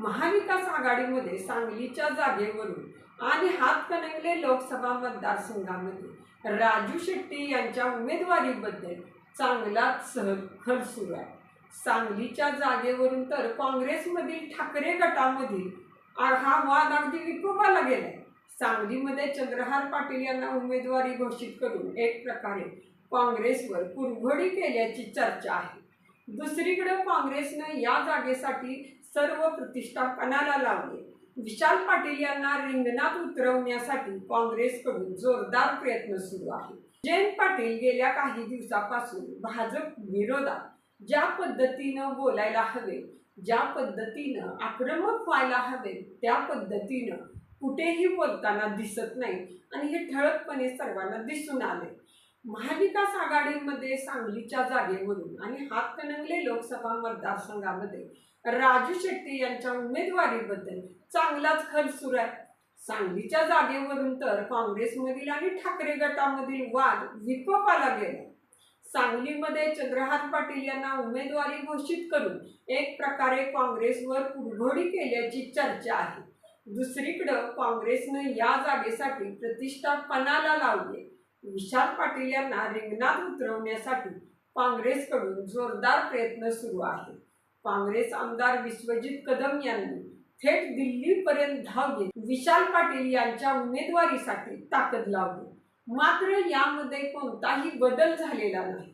महाविकास आघाडीमध्ये सांगलीच्या जागेवरून आणि हातकणंगले लोकसभा मतदारसंघामध्ये राजू शेट्टी यांच्या उमेदवारीबद्दल चांगलाच सहखल सुरू आहे. सांगलीच्या जागेवरून तर काँग्रेसमधील ठाकरे गटामधील आ- हा वाद अगदी विकोपाला गेलाय. सांगलीमध्ये चंद्रहार पाटील यांना उमेदवारी घोषित करून एक प्रकारे काँग्रेसवर कुरघोडी केल्याची चर्चा आहे. दुसरीकडे काँग्रेसनं या जागेसाठी सर्व प्रतिष्ठा पणाला लावली. विशाल पाटील यांना रिंगणात उतरवण्यासाठी काँग्रेसकडून जोरदार प्रयत्न सुरू आहे जयंत पाटील गेल्या काही दिवसापासून भाजप विरोधात ज्या पद्धतीनं बोलायला हवे ज्या पद्धतीनं आक्रमक व्हायला हवे त्या पद्धतीनं कुठेही बोलताना दिसत नाही आणि हे ठळकपणे सर्वांना दिसून आले. महाविकास आघाडीमध्ये सांगलीच्या जागेवरून आणि हातकणंगले लोकसभा मतदारसंघामध्ये राजू शेट्टी यांच्या उमेदवारीबद्दल चांगलाच खल सुरू आहे. सांगलीच्या जागेवरून तर काँग्रेसमधील आणि ठाकरे गटामधील वाद विकोपाला गेला. सांगलीमध्ये चंद्रहार पाटील यांना उमेदवारी घोषित करून एक प्रकारे काँग्रेसवर कुरघोडी केल्याची चर्चा आहे. दुसरीकडं काँग्रेसनं या जागेसाठी प्रतिष्ठा पणाला लावली. विशाल पाटील यांना रिंगणात उतरवण्यासाठी काँग्रेसकडून जोरदार प्रयत्न सुरू आहे काँग्रेस आमदार विश्वजित कदम यांनी थेट दिल्लीपर्यंत धाव घेत विशाल पाटील यांच्या उमेदवारीसाठी ताकद लावली. मात्र यामध्ये कोणताही बदल झालेला नाही.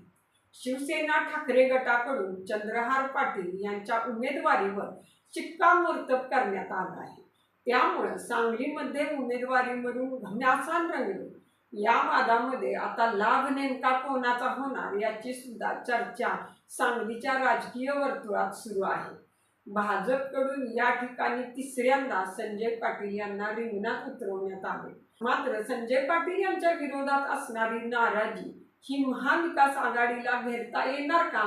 शिवसेना ठाकरे गटाकडून चंद्रहार पाटील यांच्या उमेदवारीवर शिक्कामोर्तब करण्यात आला आहे. त्यामुळं सांगलीमध्ये उमेदवारीवरून घमासान रंगले. या वादामध्ये आता लाभ नेमका कोणाचा होणार याची सुद्धा चर्चा सांगलीच्या राजकीय वर्तुळात सुरू आहे. भाजपकडून या ठिकाणी तिसऱ्यांदा संजय पाटील यांना रिंगणात उतरवण्यात आले. मात्र संजय पाटील यांच्या विरोधात असणारी नाराजी ही महाविकास आघाडीला घेरता येणार का?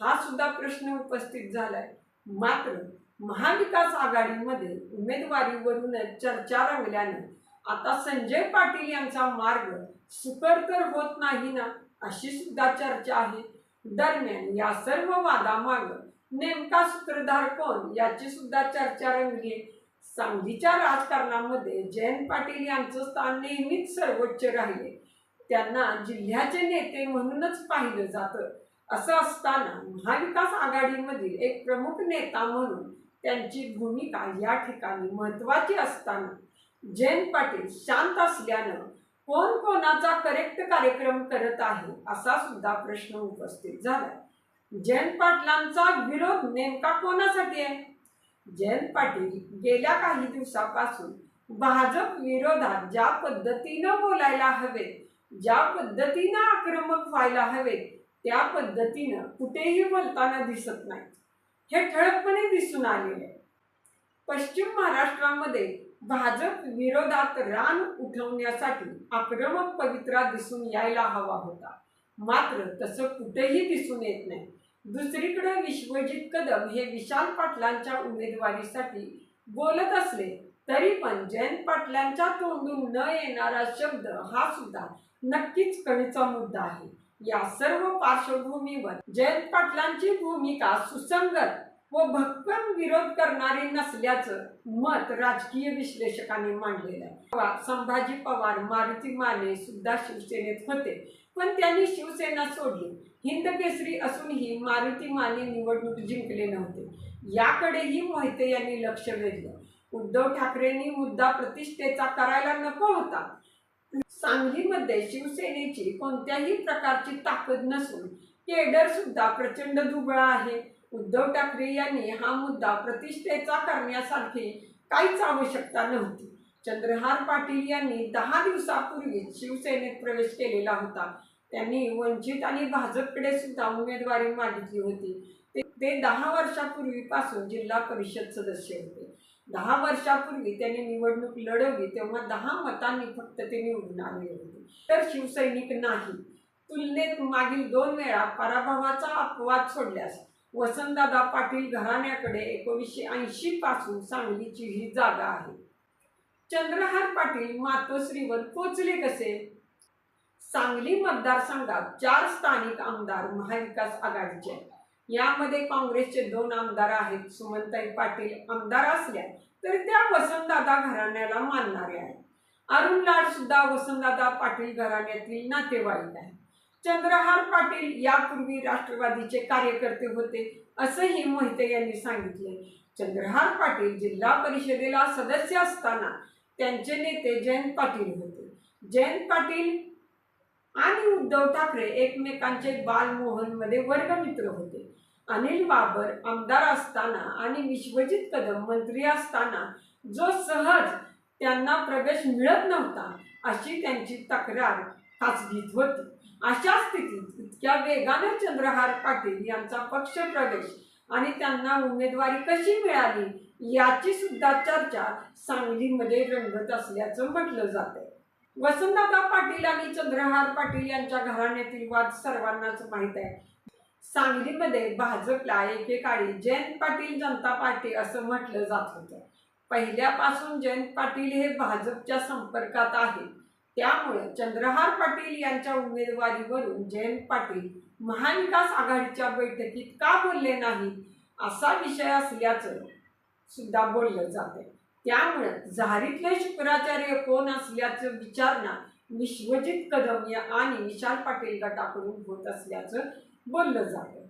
हा सुद्धा प्रश्न उपस्थित झालाय. मात्र महाविकास आघाडीमध्ये उमेदवारीवरून चर्चा रंगल्याने आता संजय पाटील यांचा मार्ग सुकर तर होत नाही ना अशी सुद्धा चर्चा आहे. दरम्यान या सर्व वादामाग नेमका सूत्रधार कोण याची सुद्धा चर्चा रंगली. सांगलीच्या राजकारणामध्ये जयंत पाटील यांचं स्थान नेहमीच सर्वोच्च राहिले. त्यांना जिल्ह्याचे नेते म्हणूनच पाहिलं जातं. असं असताना महाविकास आघाडीमधील एक प्रमुख नेता म्हणून त्यांची भूमिका या ठिकाणी महत्वाची असताना जयंत पाटील शांत असल्यानं कोण कोणाचा करेक्ट कार्यक्रम करत आहे असा सुद्धा प्रश्न उपस्थित झाला. जयंत पाटलांचा विरोध नेमका कोणासाठी आहे? जयंत पाटील गेल्या काही दिवसापासून भाजप विरोधात ज्या पद्धतीनं बोलायला हवे ज्या पद्धतीनं आक्रमक व्हायला हवे त्या पद्धतीनं कुठेही बोलताना दिसत नाही हे ठळकपणे दिसून आलेले आहे. पश्चिम महाराष्ट्रामध्ये भाजप विरोधात रान उठवण्यासाठी आक्रमक पवित्रा दिसून यायला हवा होता. मात्र तसं कुठेही दिसून येत नाही. दुसरीकडे विश्वजित कदम हे विशाल पाटलांच्या उमेदवारीसाठी बोलत असले तरी पण जयंत पाटलांच्या तोंडून न येणारा शब्द हा सुद्धा नक्कीच कमीचा मुद्दा आहे. या सर्व पार्श्वभूमीवर जयंत पाटलांची भूमिका सुसंगत व भक्कम विरोध करणारे नसल्याचं मत राजकीय विश्लेषकांनी मांडलेलं आहे. संभाजी पवार मारुती माने सुद्धा शिवसेनेत होते. पण त्यांनी शिवसेना सोडली. हिंद केसरी असूनही मारुती माने निवडणूक जिंकले नव्हते. याकडेही मोहिते यांनी लक्ष वेधलं. उद्धव ठाकरेंनी मुद्दा प्रतिष्ठेचा करायला नको होता. सांगलीमध्ये शिवसेनेची कोणत्याही प्रकारची ताकद नसून केडर सुद्धा प्रचंड दुबळा आहे. उद्धव ठाकरे यांनी हा मुद्दा प्रतिष्ठेचा करण्यासारखी काहीच आवश्यकता नव्हती. चंद्रहार पाटील यांनी दहा दिवसापूर्वी शिवसेनेत प्रवेश केलेला होता. त्यांनी वंचित आणि भाजपकडे सुद्धा उमेदवारी मागितली होती. ते ते दहा वर्षापूर्वीपासून जिल्हा परिषद सदस्य होते. दहा वर्षापूर्वी त्यांनी निवडणूक लढवली तेव्हा दहा मतांनी फक्त ते निवडून आले होते. तर शिवसैनिक नाही. तुलनेत मागील दोन वेळा पराभवाचा अपवाद सोडल्यास वसंतदादा पाटील घराण्याकडे एकोणीसशे ऐंशी पासून सांगलीची ही जागा आहे. चंद्रहार पाटील मातोश्रीवर पोचले कसे? सांगली मतदारसंघात चार स्थानिक आमदार महाविकास आघाडीचे. आहेत. यामध्ये काँग्रेसचे दोन आमदार आहेत सुमनताई पाटील आमदार असल्या तरी त्या वसंतदादा घराण्याला मानणारे आहेत. अरुण लाड सुद्धा वसंतदादा पाटील घराण्यातील नातेवाईक आहेत. चंद्रहार पाटील यापूर्वी राष्ट्रवादीचे कार्यकर्ते होते असंही मोहिते यांनी सांगितले चंद्रहार पाटील जिल्हा परिषदेला सदस्य असताना त्यांचे नेते जयंत पाटील होते. जयंत पाटील आणि उद्धव ठाकरे एकमेकांचे बालमोहनमध्ये वर्गमित्र होते. अनिल बाबर आमदार असताना आणि विश्वजित कदम मंत्री असताना जो सहज त्यांना प्रवेश मिळत नव्हता अशी त्यांची तक्रार खासगीत होती. अशा स्थितीत इतक्या वेगाने चंद्रहार पाटील यांचा पक्ष प्रवेश आणि त्यांना उमेदवारी कशी मिळाली याची सुद्धा चर्चा सांगलीमध्ये रंगत असल्याचं म्हटलं जातंय. वसंतदादा पाटील आणि चंद्रहार पाटील यांच्या घराण्यातील वाद सर्वांनाच माहीत आहे. सांगलीमध्ये भाजपला एकेकाळी जयंत पाटील जनता पार्टी असं म्हटलं जात होतं. पहिल्यापासून जयंत पाटील हे भाजपच्या संपर्कात आहेत. त्यामुळे चंद्रहार पाटील यांच्या उमेदवारीवरून जयंत पाटील महाविकास आघाडीच्या बैठकीत का बोलले नाही असा विषय असल्याचं सुद्धा बोललं जाते त्यामुळे झारीतले शुक्राचार्य कोण असल्याचं विचारणा विश्वजित कदम या आणि विशाल पाटील गटाकडून होत असल्याचं बोललं जातं